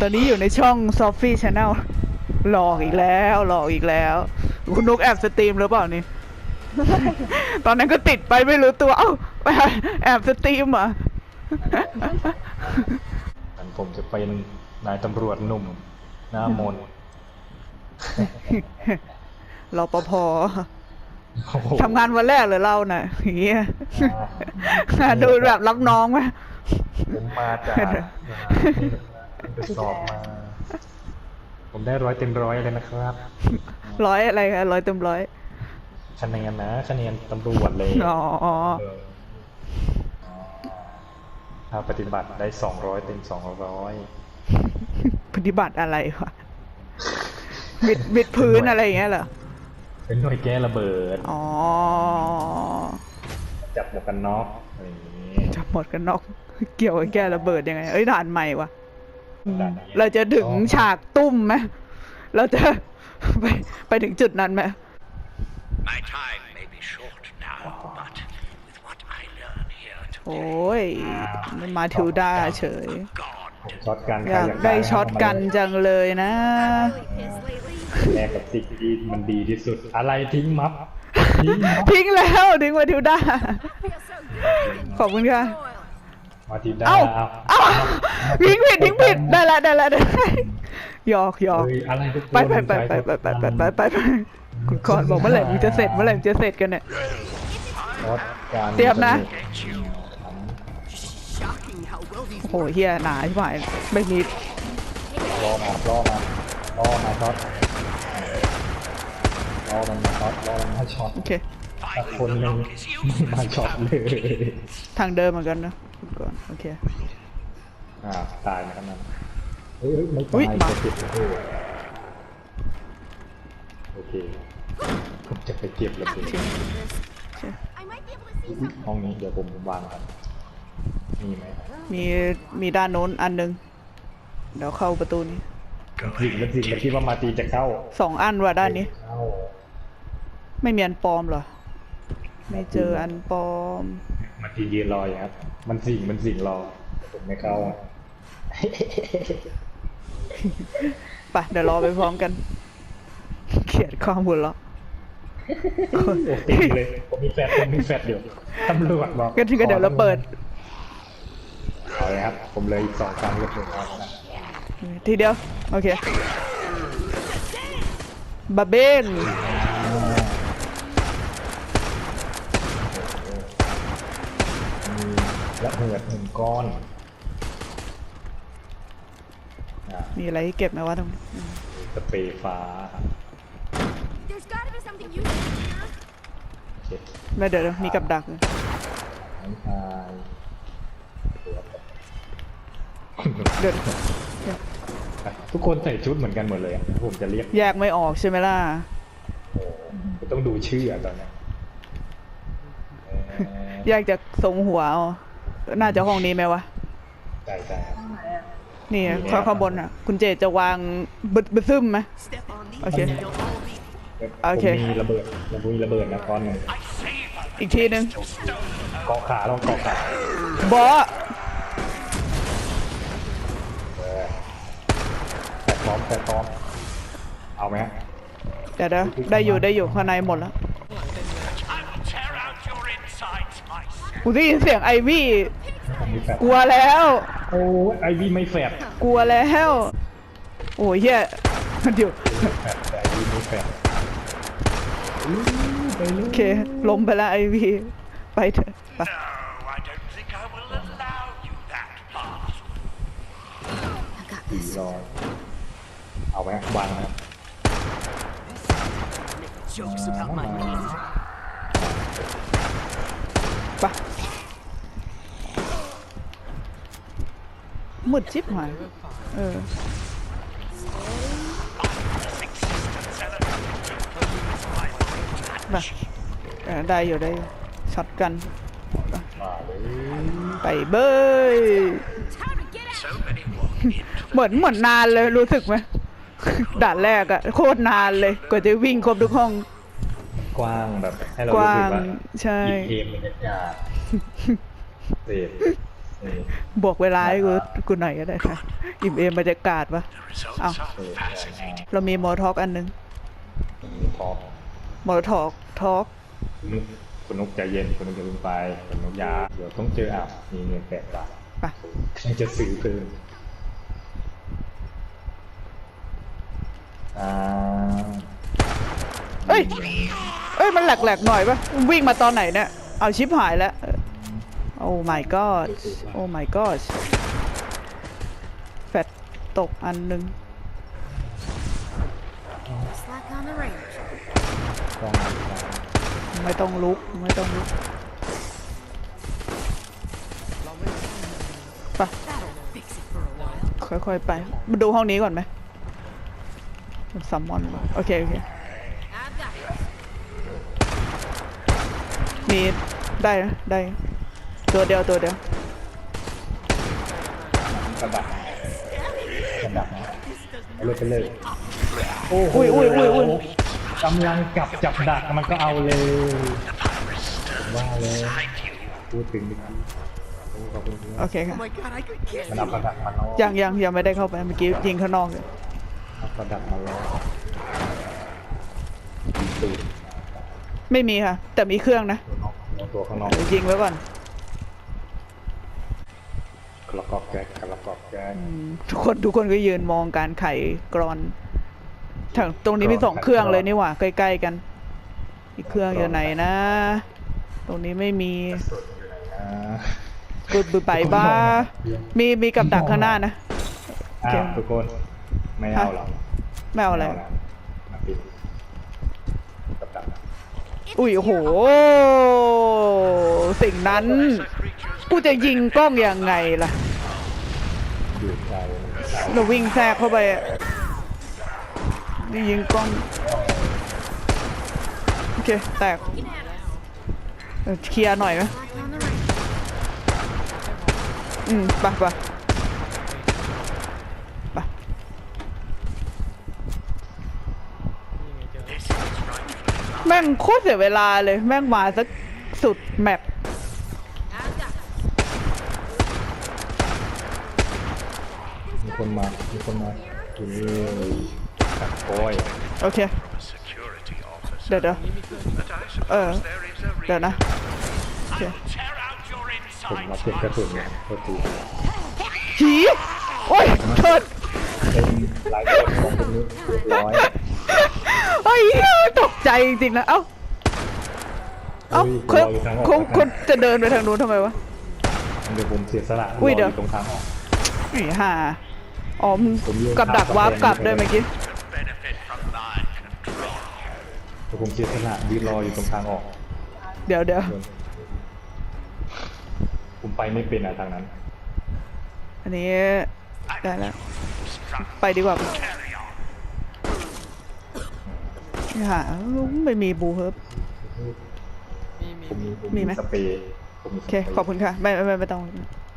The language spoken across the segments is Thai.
ตอนนี้อยู่ในช่อง s o f i e Channel หลอกอีกแล้วหลอกอีกแล้ว คุณนุกแอบสตรีมหรือเปล่านี่ ตอนนั้นก็ติดไปไม่รู้ตัว เอ้าแอบสตรีมเหรอผมจะเป็นนายตำรวจหนุ่ม หน้ามนต์รปภโอ้โหทำงานวันแรกเลยเราน่ะอย่างเงี้ยดูแบบรับน้องไหมผมมาจาก ไปสอบมา ผมได้ร้อยเต็มร้อยเลยนะครับ ร้อยอะไรคะร้อยเต็มร้อยคะแนนนะคะแนนตำรวจเลยอ๋ออ๋อเออถ้าปฏิบัติได้สองร้อยเต็มสองร้อยปฏิบัติอะไรวะบิดบิดพื้นอะไรอย่างเงี้ยเหรอเป็นหน่วยแก้ระเบิด อ๋อจับหมวกกันน็อกอะไรอย่างนี้ จับหมดกันนอก เกี่ยวกับแก้ระเบิดยังไง เอ้ยด่านใหม่วะด่านนี้ เราจะถึงฉากตุ้มไหมเราจะไปไปถึงจุดนั้นไหม My time may be short now, but with what I learn here โอ้ today, ยมาทิวด้าเฉย God ช็อตกันอยากได้ช็อตกันจังเลยนะ แลกกับสิ่งที่มันดีที่สุด อะไรทิ้งมัฟทิ้งมัฟทิ้งแล้วทิ้งมาทิวด้า ขอบคุณค่ะ มาทีได้เอ้าเอาเอ้าทิ้งผิดทิ้งผิดได้ละได้ละได้ละหยอกหยอกเฮ้ยอะไรทุกคนไปไปไปไปไปไปไปไปไปไปคุณกอนบอกเมื่อไหร่มึงจะเสร็จเมื่อไหร่มึงจะเสร็จกันเนี่ยช็อตกันเตรียมนะ get you. โอ้โหเฮียหนาใช่ไหมไม่มีรอมารอมารอมาช็อตรอมันมาช็อตรอมันมาช็อตโอเค สักคนหนึ่งมาช็อตเลยทางเดิมเหมือนกันนะคุณกอนโอเคอ่าตายนะครับนั่นเฮ้ยเฮ้ยไม่อุ๊ยตายมาจะเก็บระเบิดโอเคผมจะไปเก็บระเบิด I might be able to see อุ๊ยห้องนี้เดี๋ยวผมวางกันมีไหมมีมีด้านโน้นอันหนึงเดี๋ยวเข้าประตูนี้สิงมันสิงมันคิดว่ามาตีจะเข้าสองอันว่ะด้านนี้เข้าไม่มีอันปลอมเหรอ ไม่เจออันปลอมมาตียืนรออย่างครับ มันสิงมันสิงรอ ผมไม่เข้าอะไปเดี๋ยวรอไปพร้อมกัน เขียนข้อมูลแล้วโอ้ตีเลยผมมีแฟดผมมีแฟดเดี๋ยวตำรวจบอกก็ถึงก็เดี๋ยวเราเปิดเอาเลยครับ ผมเลยอีกสองครั้งก็ถึงแล้วนะทีเดียว โอเคบาเบน มี ระเบิดหนึ่งก้อนอะมีอะไรให้เก็บไหมวะตรงนี้อืมสเปรย์ฟ้า There's gotta be something useful here. โอเคแล้วเดี๋ยวมีกับดักเลยน้ำตายเดี๋ยวทุกคนใส่ชุดเหมือนกันหมดเลยอะผมจะเรียกแยกไม่ออกใช่ไหมล่ะโอ้ผมต้องดูชื่ออะตอนเนี้ยเอ่อ แยกจากทรงหัวเอา น่าจะห้องนี้ไหมวะ ใช่ใช่ครับนี่ข้างข้างบนอะ คุณเจจะวางบึดบึดซึมไหม Step on these โอเค and you'll all be โอเค ผมมีระเบิดผมมีระเบิดนะก้อนหนึ่ง I save อีกทีนึงเกาะขาลองเกาะขาบอสเออแต่พร้อมแต่พร้อม เอาไหมฮะเดี๋ยวเดี๋ยวได้อยู่ได้อยู่ข้างในหมดแล้ว I will tear out your insides myself. กูได้ยินเสียงไอวี่ผ มมีแฟดกลัวแล้ว โอ้ยไอวีไม่แฟดกลัวแล้ว โอ้ยเฮียเดี๋ยวแฟดแต่ไอวีไม่แฟดอู้ไปเลโอยเคล้มไปแล้วไอวี่ไปเถอะไป No, I don't think I will allow you that path. I got this. รอเอาไหมฮะวางนะครับ Jokes about my ไมืดชิบหายเออ existence element will use my mind ไปเออได้อยู่ได้อยู่ช็อตกันมาเลยไปเบย Time to get out. So many walk into เหมือนเหมือนนานเลยรู้สึกไหมด่านแรกอะโคตรนานเลยกว่าจะวิ่งครบทุกห้อง กว้างแบบให้เรากรู้ว้าสึกงว่าใช่อีกเกมบรรยากาศเสพเออ บวกเวลาให้กูกูหน่อยก็ได้ค่ะ อิ่มเอมบรรยากาศวะ The results Oh. are fascinating. เรามีมอทอกอันนึงพอมอทอกทอกคุณนุกคุณนุกใจเย็นคุณนุกจะลงไปคุณนุกอยา เดี๋ยวต้องเจออะมีเงินแปดบาทไปยังจะซื้อเพิ่มอ่าเอ้ย เอ้ย มันแหลกๆหน่อยปะวิ่งมาตอนไหนเนี่ย เอาชิปหายแล้ว โอ้ my god โอ้ my god แฟดตกอันหนึง Slack on the range. ต้องไม่ต้องลุก ไม่ต้องลุกไป That'll fix it for a while. ค่อยๆไป มาดูห้องนี้ก่อนไหมซัมมอน โอเค โอเค I've got it. มีได้นะได้ ตัวเดียวตัวเดียวกระดับกระดับนะเอาเลยไปเลยโอ้โหอุ้ยอุ้ยอุ้ยอุ้ยกำลังกลับจับดักมันก็เอาเลยว่าเลยพูดถึงเมื่อกี้โอ้ขอบคุณครับโอเคค่ะ Oh my god, I could kill มันเอากระดักมาล้อยังยังยังไม่ได้เข้าไปเมื่อกี้ยิงข้างนอกอยู่เอากระดักมาล้อยิงตูดไม่มีค่ะ แต่มีเครื่องนะตัวข้างนอกเดี๋ยวยิงไว้ก่อน กระกอกแก๊กกระกอกแก๊กอืมทุกคนทุกคนก็ยืนมองการไขกรอนทางตรงนี้มีสองเครื่องเลยนี่หว่าใกล้ๆกัน อีกเครื่องอยู่ไหนนะ ตรงนี้ไม่มีอ่ากุดบุไปบ้า มีมีกับดักข้างหน้านะอ้าวทุกคนไม่เอาหรอกไม่เอาอะไรม่นะมาปิดกับดักอุ้ยโอ้โห สิ่งนั้น กูจะยิงกล้องยังไงล่ะอยู่ใจเราวิ่งแทรกเข้าไปอะนี่ยิงกล้อง โอเค แตกเออเคลียร์หน่อยไหมอืมไปไปไปแม่งโคตรเสียเวลาเลย แม่งมาสักสุดแมป คนมา มีคนมาอยู่นี่ตัดโอยโอเค A security officer. เดี๋ยวเดี๋ยว But I suppose Uh, there is a เดี๋ยว reason. นะ โอเค Tear out your ผมมา insides. เก็บกระสุนเนี่ยโทษทีผีโอ้ยโทษเป็นลายคนของคนนี้เรียบร้อยเฮ้ยตกใจจริงๆนะ เอ้า เอ้าเฮ้คนยรออยู่ทางออกคนคนจะเดินไปทางนู้นทำไมวะ เดี๋ยวผมเสียสละอุ้ยรเดี๋ยวตรงทางออกนี่ห่า อ๋อมผมยืนกับดักข้ามวาร์ปกลับกำแพงด้วยเมื่อกี้ Benefit from my control. เดี๋ยวผมเสียสละยืนรออยู่ตรงทางออก เดี๋ยวเดี๋ยวผมไปไม่เป็นอะทางนั้น อันนี้ได้แล้ว Struck. ไปดีกว่า Carry on. นี่ห่าไม่มีบูเฮิร์บผมมีผมมีไหม สเปรย์ผมมีโอสเคเปรย์ขอบคุณค่ะ ไม่ไม่ไม่ไม่ต้อง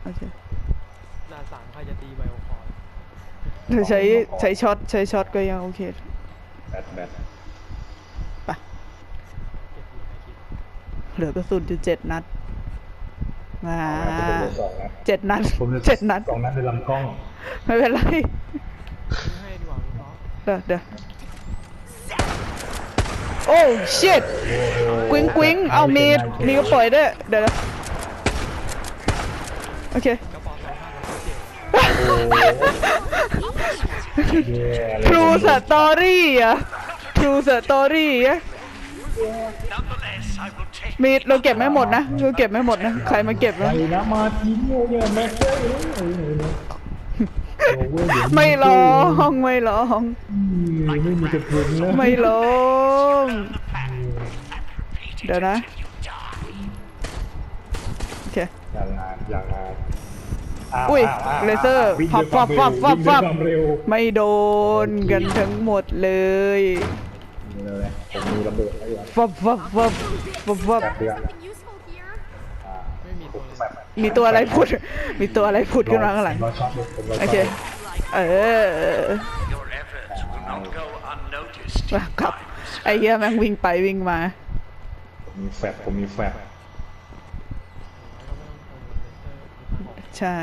โอเค หน้าสามใครจะตีไบโอคอร์เธอ ใช้ใช้ช็อตใช้ช็อตก็ยังโอเค แบตแบตไปเก็บอยู่ในคลิปเหลือกระสุนอยู่เจ็ดนัดมาเอาละผมเหลือสองนะเจ็ดนัดผมหลือเจ็ดนัดสองนัดในลำกล้อง ไม่เป็นไรซื้อให้ดีกว่าพี่ป๊อปเดี๋ยวเดี๋ยวโอ้ชิตกวิ้งกวิ้งเอามีดมีก็ปล่อยด้วยเดี๋ยวนะโอเค กระป๋องสองพันแล้วเจ็บแย่เลย True Story อะ True Story อะมีดเราเก็บไม่หมดนะเราเก็บไม่หมดนะ ใครมาเก็บนะนะ มาทิ้งเนี่ยแม็กเซอร์เอ้ยเอ้ยเอ้ยเอ้ยโอ้เว้ยเดี๋ยวไม่ร้องไม่ร้องไม่มีกระสุนแล้วไม่ร้องเดี๋ยวนะโอเคอย่างงานอย่างงานาวอุ้ยาวาวเลเซอร์วิ่งฟัด้บวยฟับควาฟัมบเร็วฟับวิ่งด้วยฟับความเร็วไม่โดนกันทั้งหมดเลยนี่เลยผมมีระเบิดไว้อยู่ฟับฟับฟับฟับฟับแป๊บเดียว Something useful here. อ่าไม่มีผตัวมเลยแบบมีตัวอะไรผุดมีตัวอะไรผุดขึ้นมาข้างหลัง รอช็อตเลยผมรอช็อตโอเค เออ Your efforts will not go unnoticed. มากลับ ไอ้เหี้ยแม่งวิ่งไปวิ่งมา ผมมีแฟบผมมีแฟบ แล้วก็ไม่ต้องโกงเลเซอร์ ใช่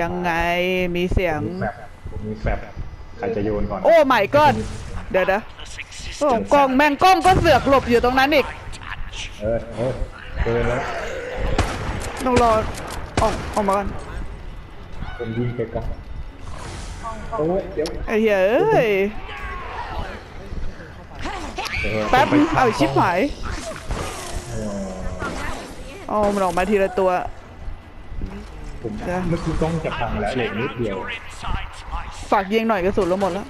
ยังไงมีเสียง มีแฟบผมมีแฟบใครจะโยนก่อนโอ้ไม่ก็ เดี๋ยวนะโอ้กล้องแม่งกล้องก็เสือกหลบอยู่ตรงนั้นอีก เออเออเกินแล้วต้องรอออกออกมาก่อนผมยิงไปก่อนโอ้ยเดี๋ยวไอ้เหี้ยเอ้ยเออแป๊บผมไปเอาชิบหายเอออ๋อมันออกมาทีละตัว ผมเดี๋ยวเมื่อกี้กล้องจะพังแล้วเหล็กนิดเดียวฝากยิงหน่อยกระสุนเราหมดแล้ว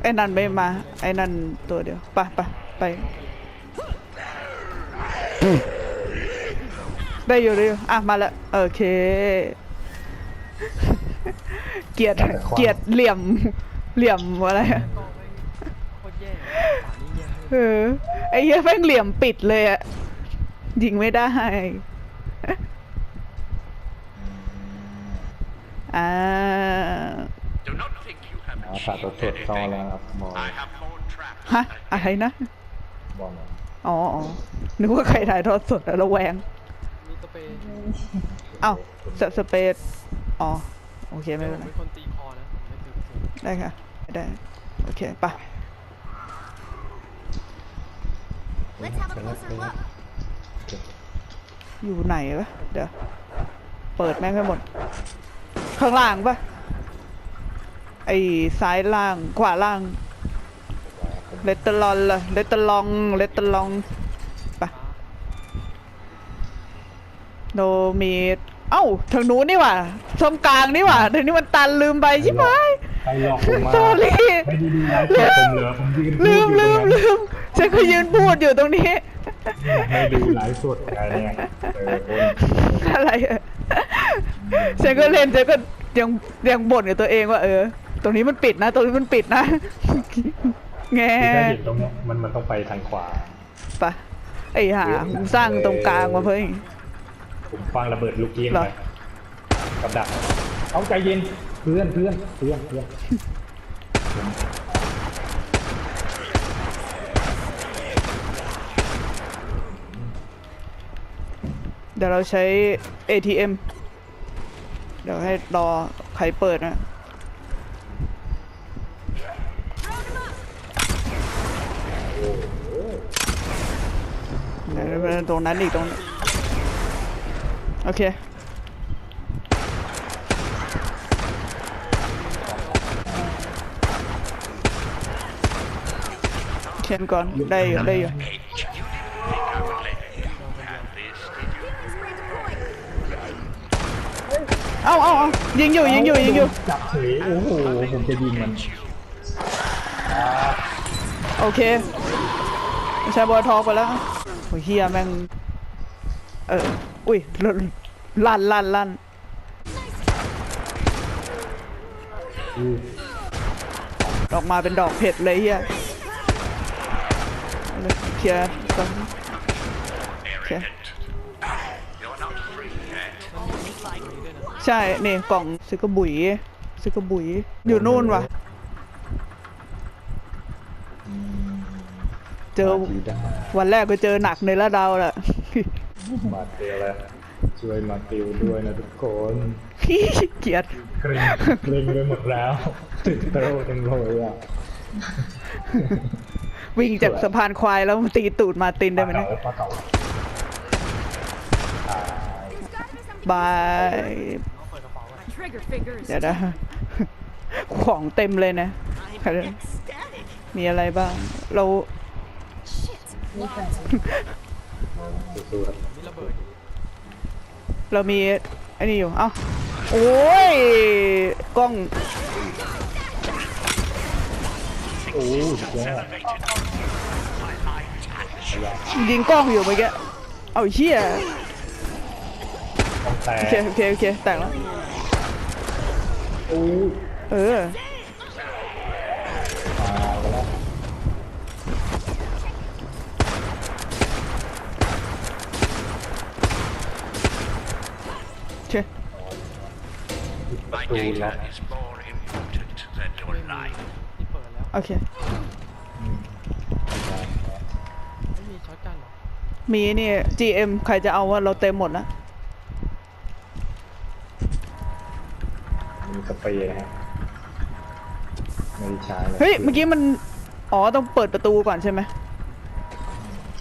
ไอ้นั่นไม่มา ไอ้นั่นตัวเดียวไปไปไปได้อยู่ได้อยู่อะมาแล้วโอเค เกลียดเกลียดเหลี่ยมเหลี่ยมอะไรอะกองไม่โคตรแย่ป่านนี้แย่เลยเออไอ้เหี้ยแม่งเหลี่ยมปิดเลยอะยิงไม่ได้ อ่า Do not think you have อาสาตัวเสร็จซอแล้วครับมอง I have more traps. ฮะอะไรนะมองอ๋ออ๋อนึกว่าใครถ่ายทอดสดอะระแวงมีสเปรย์เอ้าสสเปซอ๋อโอเคไม่ผเป็นมไรเป็นคนตีคอนะผมไม่ตีกระสุนได้ค่ะได้โอเคไปะ Let's have a closer look. อยู่ไหนวะเดี๋ยว เปิดแม่งให้หมด ข้างล่างปะไอ้ซ้ายล่างขวาล่างเลตเตอร์ลอนล่ะเลตเตอร์ลองเลตเตอร์ลองไปะโนมีเอ้าทางนู้นนี่หว่าช่องกลางนี่หว่าทางนี้มันตันลืมไปใช่ไหมใครหลอกผมมา Sorry ไม่ดีๆนะเพื่อนผมเหลือผมยืนพูลืดมอยู่ลืตรงนั้นมลืมฉันก็ยืนพูดอยู่ตรงนี้ ไม่ดูไลฟ์สดอะไรเนี่ยเออคนอะไรอะ ฉันก็เล่นฉันก็ยังยังบ่นกับตัวเองว่าเออ ตรงนี้มันปิดนะ ตรงนี้มันปิดนะ แงที่ได้เห็นตรงเนี้ยมันมันต้องไปทางขวา ปะไอ้ห่ากูสร้างตรงกลางมาเพิ่ง ผมฟังระเบิดลูกเกี้ยงเหรอ ไปกับดักเอาใจเย็นเพื่อนเพื่อนเพื่อนเพื่อนเดี๋ยวเราใช้ ATM เดี๋ยวให้รอใครเปิดนะเดี๋ยวไปตรงนั้นอีกตรงนั้โอเคเขียนก่อนได้อยู่ได้อยู่ เอาเอาเอายิงอยู่ยิงอยู่ยิงอยู่ จับเฉยโอ้โหผมจะยิงมันโอเคไม่ใช่บอยทอกไปแล้วโอ้ยเฮียแม่ง เออ อุ้ยลั่นลั่นลั่นอู้ออกมาเป็นดอกเผ็ดเลยเฮียเอาเลยเคลียร์ก่อน Okay. You're not free yet. ใช่นี่กล่องซื้อกระบุยซื้อกระบุยอยู่นู่นว่ะ เจอดีได้วันแรกก็เจอหนักในระดาวแหละมาเตียวแล้วช่วยมาติวด้วยนะทุกคนเกลียดเกรงเกรงไปหมดแล้วตื่นเต้นจังเลยอะวิ่งจากสะพานควายแล้วมาตีตูดมาตินได้ไหมปลาเนี่ยเก๋าปลาเก๋าตายบาย เอาเปิดกระเป๋าก่อน Trigger fingers. เดี๋ยวนะของเต็มเลยนะใครเลยมีอะไรบ้าง เราเรามีไอ้นี่อยู่ เอ้า โอ้ย กล้อง โอ้ยยิงกล้องอยู่เมื่อกี้ เอาเชี่ยโอเค โอเค โอเค แต่งแล้ว อ้ยเออ ตายไปแล้วโอเค My data is more important than your life. ที่เปิดแล้ว โอเค ไม่มีช็อตกันเหรอ มีนี่ GM ใครจะเอาว่าเราเต็มหมดแล้ว สเปรย์นะครับไม่ได้ใช้เลยเฮ้ยเมื่อกี้มันอ๋อต้องเปิดประตูก่อนใช่ไหม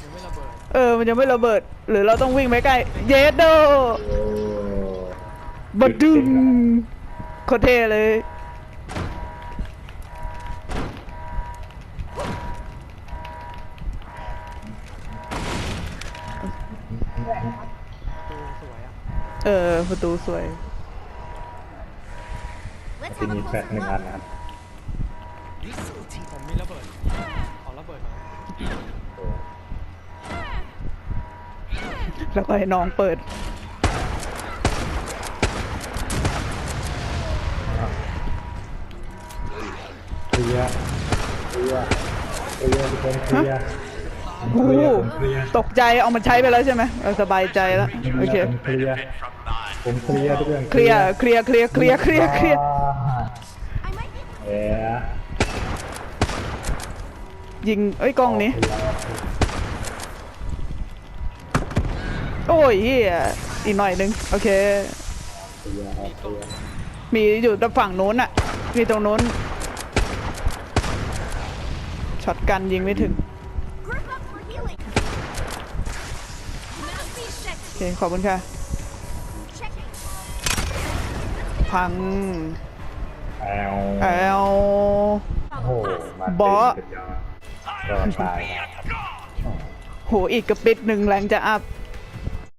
ยังไม่ระเบิดเออมันยังไม่ระเบิด หรือเราต้องวิ่งไปใกล้เยสโดโอ้บัดดึงโคตรเท่เลยดูสวยอะเออประตูสวย Let's ที่ have มี a แฟลช closer หนึ่งอัน look. นะครับผมมีระเบิดขอระเบิดหน่อยโอ้แล้วก็ให้น้องเปิด เคลียร์เคลียร์เคลียร์ทุกคนเคลียร์ผมโอ้เคโหลียร์ผมเคลียร์ตกใจเอามันใช้ไปแล้วใช่ไหมเออสบายใจแล้ว โอเค ผมเคลียร์ From thine ผมเคลียร์ทุกคนเคลียร์ เคลียร์ เคลียร์ เคลียร์ เคลียร์ เคลียร์ I might be เอ๊ะ ยิงเอ้ยกล้องนี้ โอ้ยเฮียอีกหน่อยนึง โอเคเคลียร์เอาเคลียร์มีอยู่ตรงฝั่งนู้นอะมีตรงนู้นช็อตกันยิงไม่ถึง group up for healing. Mouthpiece check. โอเค ขอบคุณค่ะ Checking. พังแอลแอลโอ้โหมาบอสเต็ม ก็ตาย โหอีกกระปิดหนึ่งแรงจะอัพ